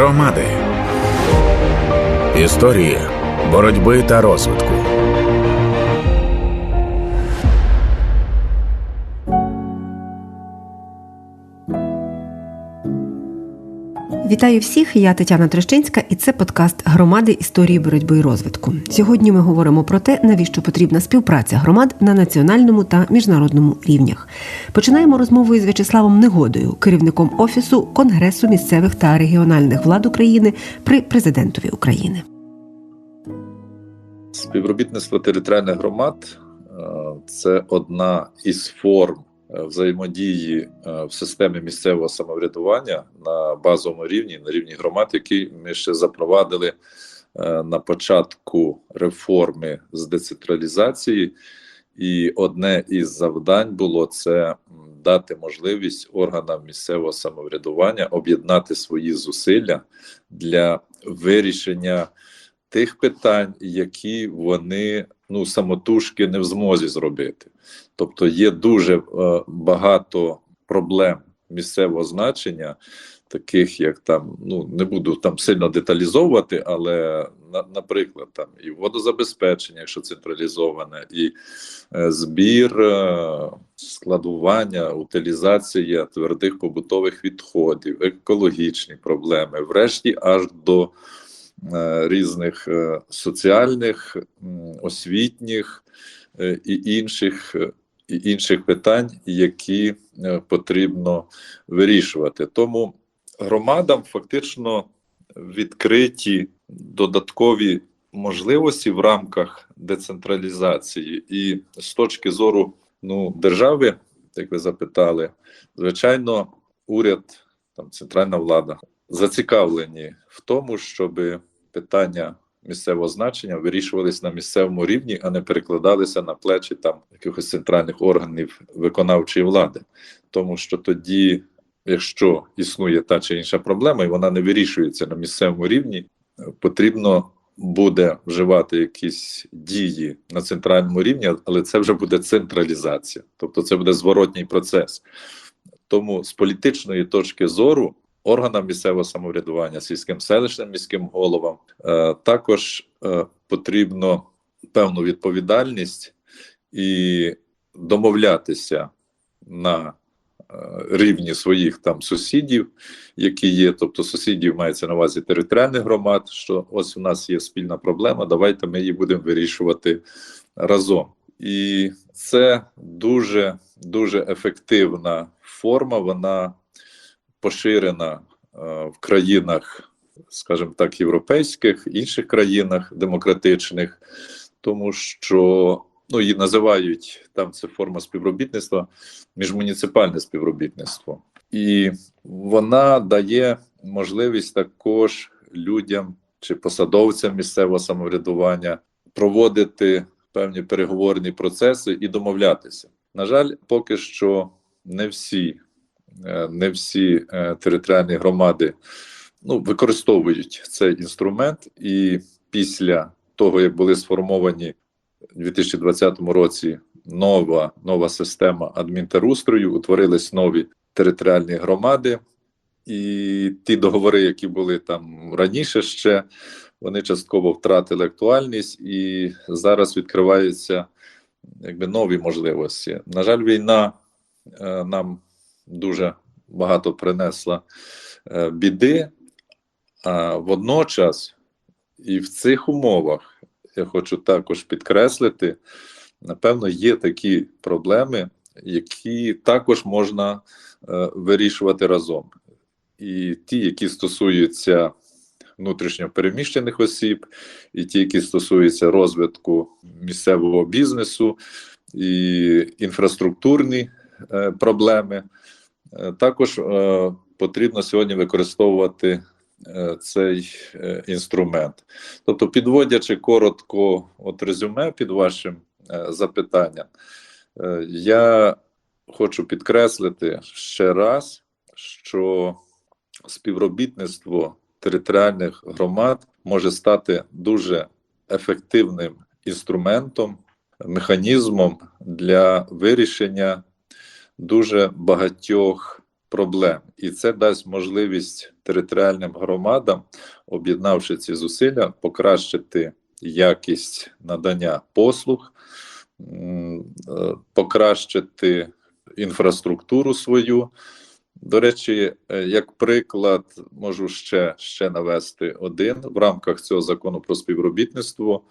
Громади. Історії боротьби та розвитку. Вітаю всіх. Я Тетяна Трещинська, і це подкаст громади історії боротьби і розвитку. Сьогодні ми говоримо про те, навіщо потрібна співпраця громад на національному та міжнародному рівнях. Починаємо розмову із В'ячеславом Негодою, керівником офісу Конгресу місцевих та регіональних влад України при президентові України. Співробітництво територіальних громад е, це одна із форм взаємодії е, в системі місцевого самоврядування на базовому рівні, на рівні громад, які ми ще запровадили на початку реформи з децентралізації. І одне із завдань було це дати можливість органам місцевого самоврядування об'єднати свої зусилля для вирішення тих питань, які вони ну самотужки не в змозі зробити. Тобто є дуже е, багато проблем місцевого значення, таких як там, ну не буду там сильно деталізовувати, але на, наприклад, там і водозабезпечення, якщо централізоване, і е, збір, е, складування, утилізація твердих побутових відходів, екологічні проблеми, врешті аж до різних е, соціальних, освітніх е, і інших і інших питань, які потрібно вирішувати. Тому громадам фактично відкриті додаткові можливості в рамках децентралізації, і з точки зору ну, держави, як ви запитали, звичайно, уряд, там центральна влада зацікавлені в тому, щоб питання місцевого значення вирішувалися на місцевому рівні, а не перекладалися на плечі там якихось центральних органів виконавчої влади, тому що тоді, якщо існує та чи інша проблема, і вона не вирішується на місцевому рівні, потрібно. Буде вживати якісь дії на центральному рівні, але це вже буде централізація, тобто це буде зворотній процес. Тому з політичної точки зору органам місцевого самоврядування, сільським селищним міським головам е, також е, потрібно певну відповідальність і домовлятися на е, рівні своїх там сусідів, які є, тобто сусідів мається на увазі територіальних громад. Що ось у нас є спільна проблема, давайте ми її будемо вирішувати разом. І це дуже дуже ефективна форма. Вона поширена е, в країнах, скажімо так, європейських, інших країнах демократичних, тому що ну її називають там це форма співробітництва, міжмуніципальне співробітництво, і вона дає можливість також людям чи посадовцям місцевого самоврядування проводити певні переговорні процеси і домовлятися. На жаль, поки що не всі не всі е, територіальні громади ну, використовують цей інструмент, і після того, як були сформовані у 2020 році нова нова система адмінтерустрою, утворились нові територіальні громади, і ті договори, які були там раніше ще, вони частково втратили актуальність. І зараз відкриваються якби нові можливості. На жаль, війна е, нам дуже багато принесла е, біди, а водночас і в цих умовах я хочу також підкреслити, напевно, є такі проблеми, які також можна е, вирішувати разом. І ті, які стосуються внутрішньо переміщених осіб, і ті, які стосуються розвитку місцевого бізнесу і інфраструктурні е, проблеми. Е, також е, потрібно сьогодні використовувати е, цей інструмент. Тобто, підводячи коротко от резюме під вашим запитанням, я хочу підкреслити ще раз, що співробітництво територіальних громад може стати дуже ефективним інструментом, механізмом для вирішення дуже багатьох проблем, і це дасть можливість територіальним громадам, об'єднавши ці зусилля, покращити якість надання послуг, е, покращити інфраструктуру свою. До речі, е, як приклад, можу ще, ще навести один в рамках цього закону про співробітництво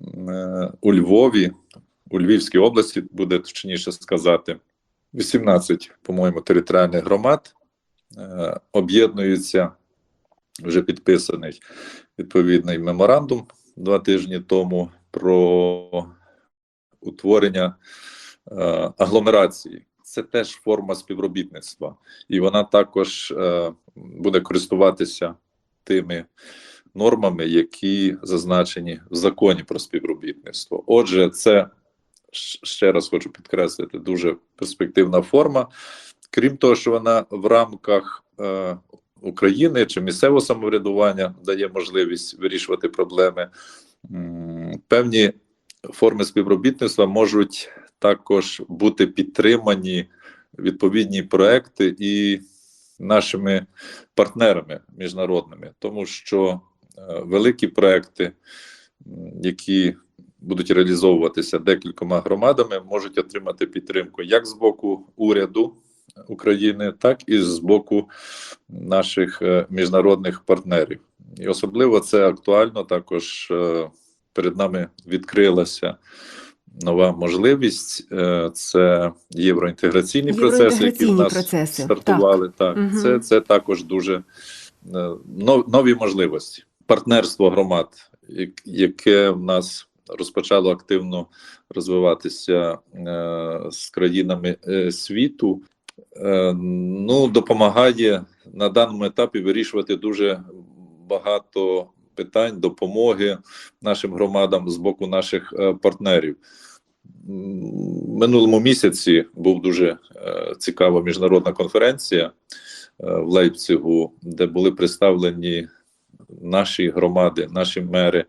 е, у Львові, у Львівській області, буде точніше сказати, 18, по-моєму, територіальних громад е, об'єднуються вже підписаний відповідний меморандум два тижні тому про утворення е, агломерації. Це теж форма співробітництва, і вона також е, буде користуватися тими нормами, які зазначені в законі про співробітництво. Отже, це ще раз хочу підкреслити дуже перспективна форма. Крім того, що вона в рамках е, України чи місцевого самоврядування дає можливість вирішувати проблеми. Певні форми співробітництва можуть також бути підтримані відповідні проекти і нашими партнерами міжнародними, тому що е, великі проекти, які будуть реалізовуватися декількома громадами, можуть отримати підтримку як з боку уряду України, так і з боку наших е, міжнародних партнерів. І особливо це актуально також е, перед нами відкрилася нова можливість. е, Це євроінтеграційні процеси, які в нас процеси, стартували. Так, Мгм. це, це також дуже нові можливості. Партнерство громад, яке в нас розпочало активно розвиватися е, з країнами е, світу. Е, ну, допомагає на даному етапі вирішувати дуже багато питань допомоги нашим громадам з боку наших партнерів. Минулому місяці був дуже цікава міжнародна конференція в Лейпцигу, де були представлені наші громади, наші мери,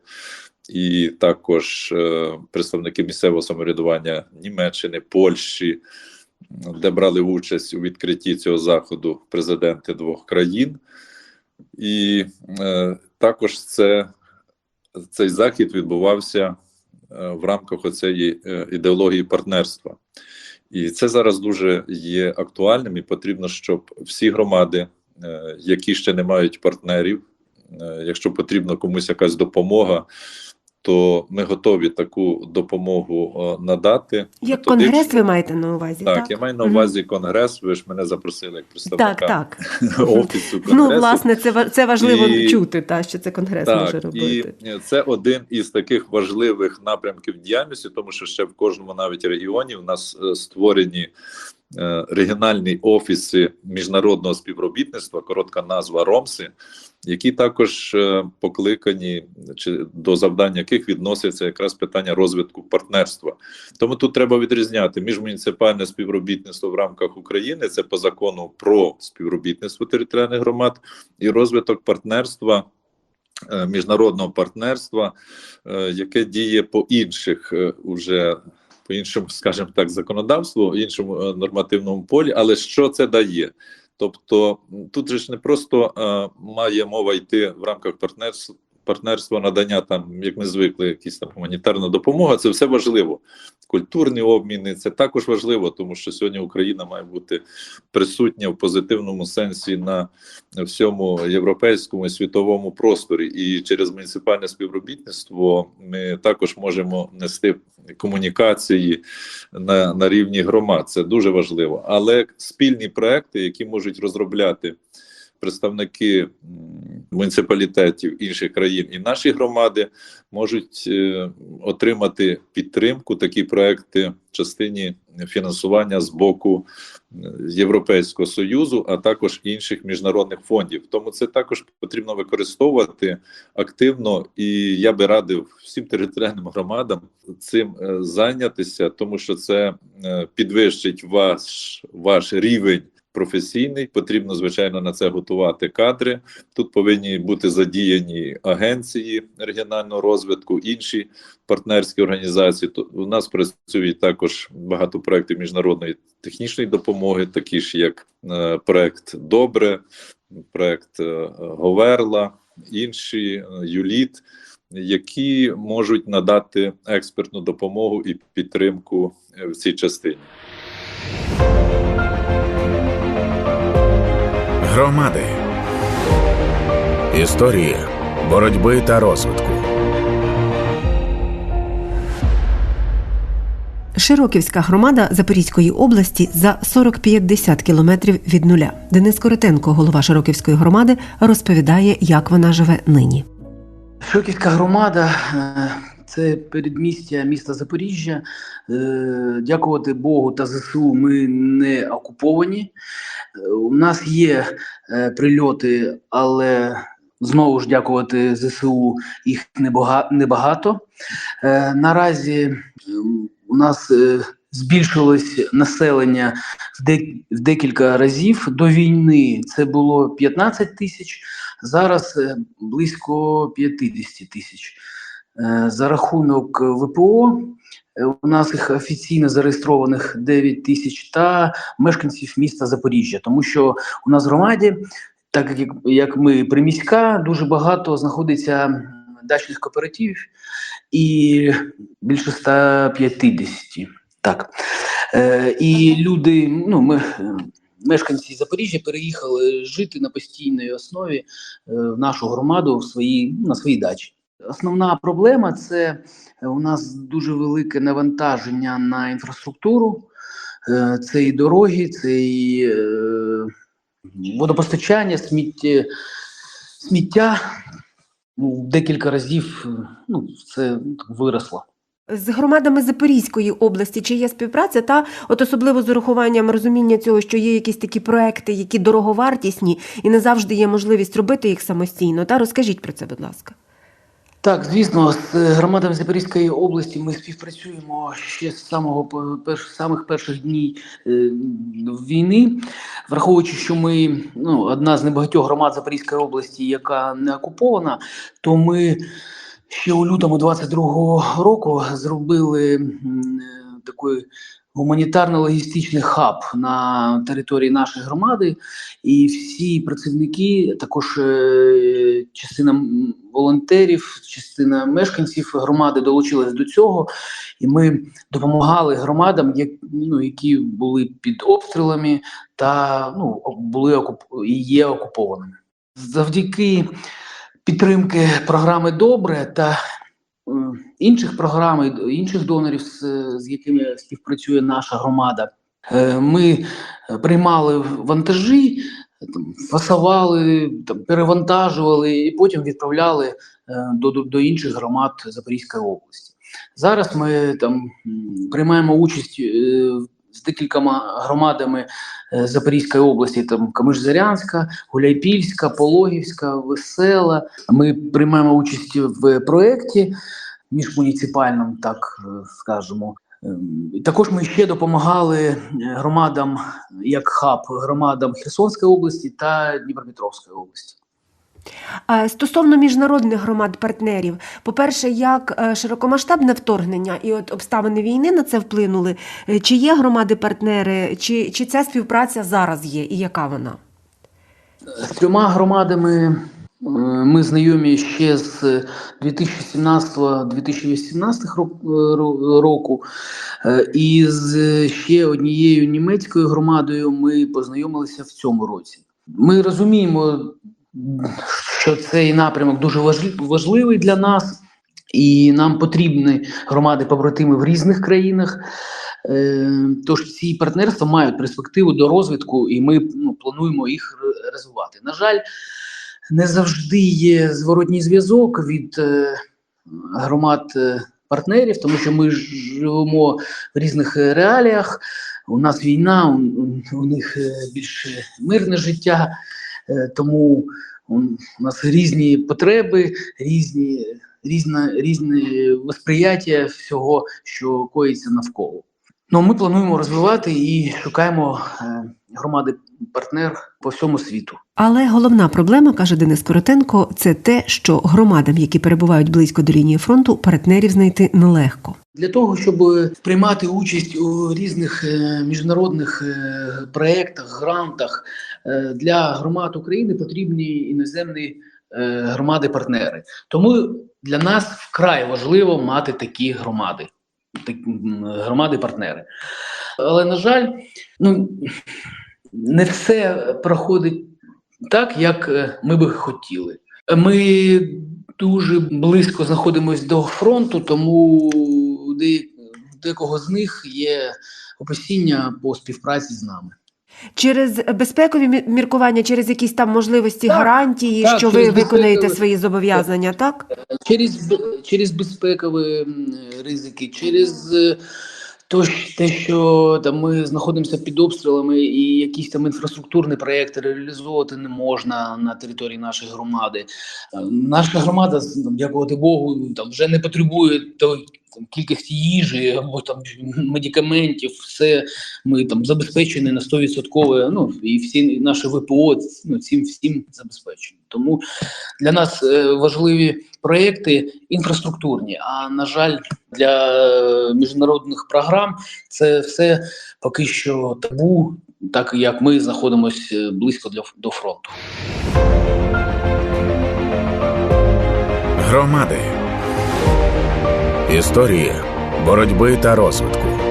і також е, представники місцевого самоврядування Німеччини, Польщі, де брали участь у відкритті цього заходу президенти двох країн. І е, також це, цей захід відбувався е, в рамках оцеї ідеології партнерства. І це зараз дуже є актуальним, і потрібно, щоб всі громади, які ще не мають партнерів, якщо потрібна комусь якась допомога, то ми готові таку допомогу е, надати. Як конгрес ви маєте на увазі? Так, Так, я маю на увазі конгрес. Ви ж мене запросили як представника так. офісу конгресу. Ну, власне, це це важливо І- чути, та що це конгрес може робити. і це один із таких важливих напрямків діяльності, тому що ще в кожному навіть регіоні у нас е, створені е, регіональні офіси міжнародного співробітництва, коротка назва РОМСи, які також е, покликані чи до завдань яких відноситься якраз питання розвитку партнерства. Тому тут треба відрізняти міжмуніципальне співробітництво в рамках України. Це по закону про співробітництво територіальних громад і розвиток партнерства. е, Міжнародного партнерства, е, яке діє по інших е, уже по іншому, скажімо так, законодавству, іншому е, нормативному полі. Але що це дає? Тобто тут же ж не просто е, має мова йти в рамках партнерства. Партнерство надання там, як ми звикли, якісь там гуманітарна допомога, це все важливо. Культурні обміни це також важливо, тому що сьогодні Україна має бути присутня в позитивному сенсі на всьому європейському і світовому просторі. І через муніципальне співробітництво ми також можемо нести комунікації на, на рівні громад. Це дуже важливо. Але спільні проекти, які можуть розробляти представники муніципалітетів інших країн і наші громади можуть е, отримати підтримку такі проекти в частині фінансування з боку е, Європейського союзу, а також інших міжнародних фондів. Тому це також потрібно використовувати активно, і я би радив всім територіальним громадам цим е, зайнятися, тому що це підвищить ваш, ваш рівень професійний. Потрібно, звичайно, на це готувати кадри. Тут повинні бути задіяні агенції регіонального розвитку, інші партнерські організації. У нас працюють також багато проєктів міжнародної технічної допомоги, такі ж як е, проект Добре, проект е, Говерла, інші е, Юліт, які можуть надати експертну допомогу і підтримку в цій частині. Громади. Історії боротьби та розвитку. Широківська громада Запорізької області за 40-50 кілометрів від нуля. Денис Коротенко, голова Широківської громади, розповідає, як вона живе нині. Широківська громада е, це передмістя міста Запоріжжя. Е, Дякувати Богу та ЗСУ. Ми не окуповані. Е, У нас є е, прильоти, але знову ж дякувати ЗСУ їх небага- небагато. Наразі у нас збільшилось населення в дек- в декілька разів до війни. Це було 15 тисяч. Зараз близько 50 тисяч. Е, За рахунок ВПО е, у нас їх офіційно зареєстрованих 9 тисяч та мешканців міста Запоріжжя, тому що у нас в громаді, так як, як ми приміська, дуже багато знаходиться дачних кооперативів і більше 150. Так. Е, і люди, ну, ми, е, мешканці Запоріжжя переїхали жити на постійній основі е, в нашу громаду в свої, на своїй дачі. Основна проблема це е, у нас дуже велике навантаження на інфраструктуру. Е, Це і дороги, це і е, водопостачання, сміття, сміття. Ну, декілька разів ну, це виросло. З громадами Запорізької області чи є співпраця, та от особливо з урахуванням розуміння цього, що є якісь такі проекти, які дороговартісні, і не завжди є можливість робити їх самостійно. Та розкажіть про це, будь ласка. Так, звісно, з е, громадами Запорізької області ми співпрацюємо ще з самого перш, самих перших днів е, війни, враховуючи, що ми ну, одна з небагатьох громад Запорізької області, яка не окупована, то ми ще у лютому 22-го року зробили е, гуманітарно-логістичний хаб на території нашої громади, і всі працівники, також е, частина волонтерів, частина мешканців громади долучилась до цього, і ми допомагали громадам, як, ну, які були під обстрілами та ну, були окуп... і є окупованими. Завдяки підтримки програми Добре та інших програм, інших донорів, з, якими співпрацює наша громада. Е, Ми приймали вантажі, фасували, там, перевантажували і потім відправляли е, до, до, до інших громад Запорізької області. Зараз ми там приймаємо участь е, з декількома громадами е, Запорізької області, там Камиш-Зарянська, Гуляйпільська, Пологівська, Весела. Ми приймаємо участь в проєкті міжмуніципальному, так е, скажемо. Ем, Також ми ще допомагали е, громадам, як хаб, громадам Херсонської області та Дніпропетровської області. Стосовно міжнародних громад-партнерів, по-перше, як е, широкомасштабне вторгнення і от обставини війни на це вплинули, Е, чи є громади-партнери, чи, чи ця співпраця зараз є, і яка вона? З трьома громадами е, ми знайомі ще з 2017-2018 рок- е, ро- року. І з ще однією німецькою громадою ми познайомилися в цьому році. Ми розуміємо, що цей напрямок дуже важливий для нас, і нам потрібні громади-побратими в різних країнах. Е, Тож ці партнерства мають перспективу до розвитку, і ми ну, плануємо їх розвивати. На жаль, не завжди є зворотній зв'язок від е, громад е, партнерів, тому що ми живемо в різних реаліях. У нас війна, у, них е, більш мирне життя, тому у нас різні потреби, різні, різне, різне восприяття всього, що коїться навколо. Ну, ми плануємо розвивати і шукаємо е, громади партнер по всьому світу. Але головна проблема, каже Денис Коротенко, це те, що громадам, які перебувають близько до лінії фронту, партнерів знайти нелегко. Для того, щоб приймати участь у різних е, міжнародних е, проєктах, грантах е, для громад України потрібні іноземні е, громади-партнери. Тому для нас вкрай важливо мати такі громади, громади-партнери. Але, на жаль, ну, не все проходить так, як е, ми би хотіли. Ми дуже близько знаходимося до фронту, тому де- декого з них є опасіння по співпраці з нами. Через безпекові мі- міркування, через якісь там можливості Так, гарантії, так, що ви виконаєте безпекові- свої зобов'язання, так? Через, через безпекові ризики, через то, щ- те, що там ми знаходимося під обстрілами, і якісь там інфраструктурні проекти реалізовувати не можна на території нашої громади. Е, Наша громада, там, дякувати Богу, там вже не потребує той там, кількості їжі або там медикаментів. Все ми там забезпечені на 100%, Ну і всі наші ВПО ну, цим всім забезпечені. Тому для нас е, важливі проекти інфраструктурні. А на жаль, для е, міжнародних програм це все поки що табу, так як ми знаходимося близько для, до фронту. Громади. Історії боротьби та розвитку.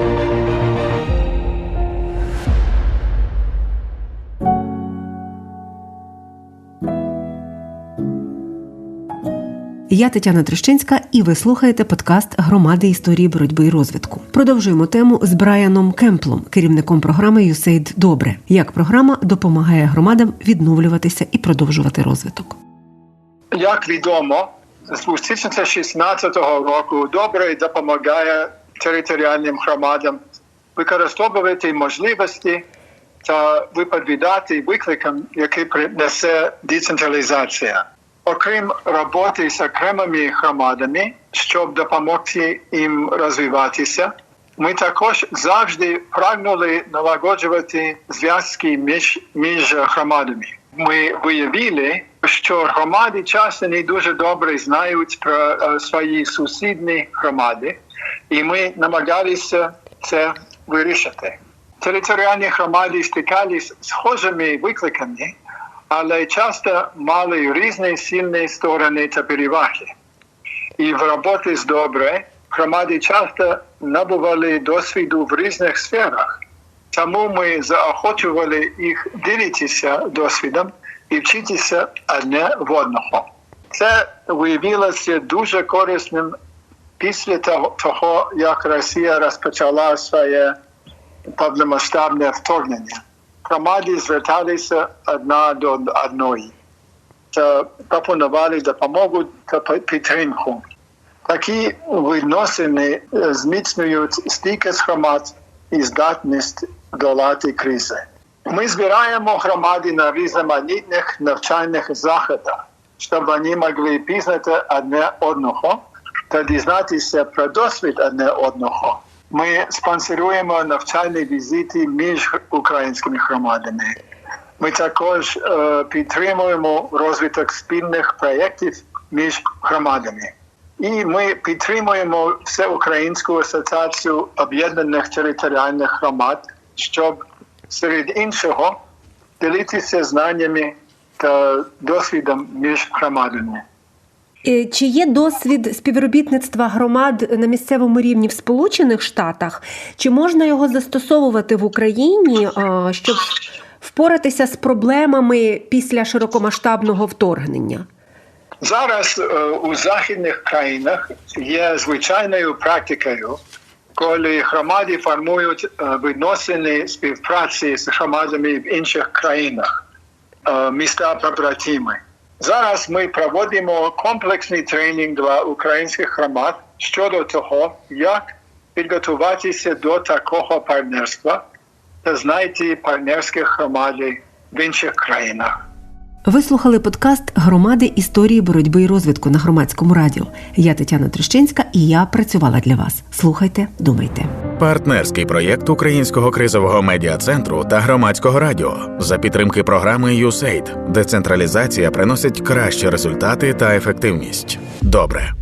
Я Тетяна Трещинська, і ви слухаєте подкаст Громади історії боротьби і розвитку. Продовжуємо тему з Брайаном Кемплом, керівником програми USAID Добре. Як програма допомагає громадам відновлюватися і продовжувати розвиток. Як відомо, з 2016 року добре допомагає територіальним громадам використовувати можливості та відповідати викликам, які принесе децентралізація. Окрім роботи з окремими громадами, щоб допомогти їм розвиватися, ми також завжди прагнули налагоджувати зв'язки між, між громадами. Ми виявили, що громади часто не дуже добре знають про е, свої сусідні громади, і ми намагалися це вирішити. Територіальні громади стикались з схожими викликами, але часто мали різні сильні сторони та переваги. І в роботі з добре громади часто набували досвіду в різних сферах. Тому ми заохочували їх ділитися досвідом і вчитися одне в одного. Це виявилося дуже корисним після того, як Росія розпочала своє повномасштабне вторгнення. Громади зверталися одна до одної та пропонували допомогу та підтримку. Такі відносини зміцнюють стійкість громад і здатність долати кризи. Ми збираємо громади на різноманітних навчальних заходах, щоб вони могли пізнати одне одного та дізнатися про досвід одне одного. Ми спонсоруємо навчальні візити між українськими громадами. Ми також е, підтримуємо розвиток спільних проєктів між громадами. І ми підтримуємо Всеукраїнську асоціацію об'єднаних територіальних громад, щоб серед іншого ділитися знаннями та досвідом між громадами. Е, Чи є досвід співробітництва громад на місцевому рівні в Сполучених Штатах? Чи можна його застосовувати в Україні, щоб впоратися з проблемами після широкомасштабного вторгнення? Зараз е, у західних країнах є звичайною практикою, коли громади формують е, відносини співпраці з громадами в інших країнах, е, міста побратими. Зараз ми проводимо комплексний тренінг для українських громад щодо того, як підготуватися до такого партнерства та знайти партнерські громади в інших країнах. Ви слухали подкаст Громади історії боротьби і розвитку на громадському радіо. Я Тетяна Трещинська і я працювала для вас. Слухайте, думайте. Партнерський проєкт Українського кризового медіа центру та громадського радіо за підтримки програми «ЮСЕЙД». Децентралізація приносить кращі результати та ефективність. Добре.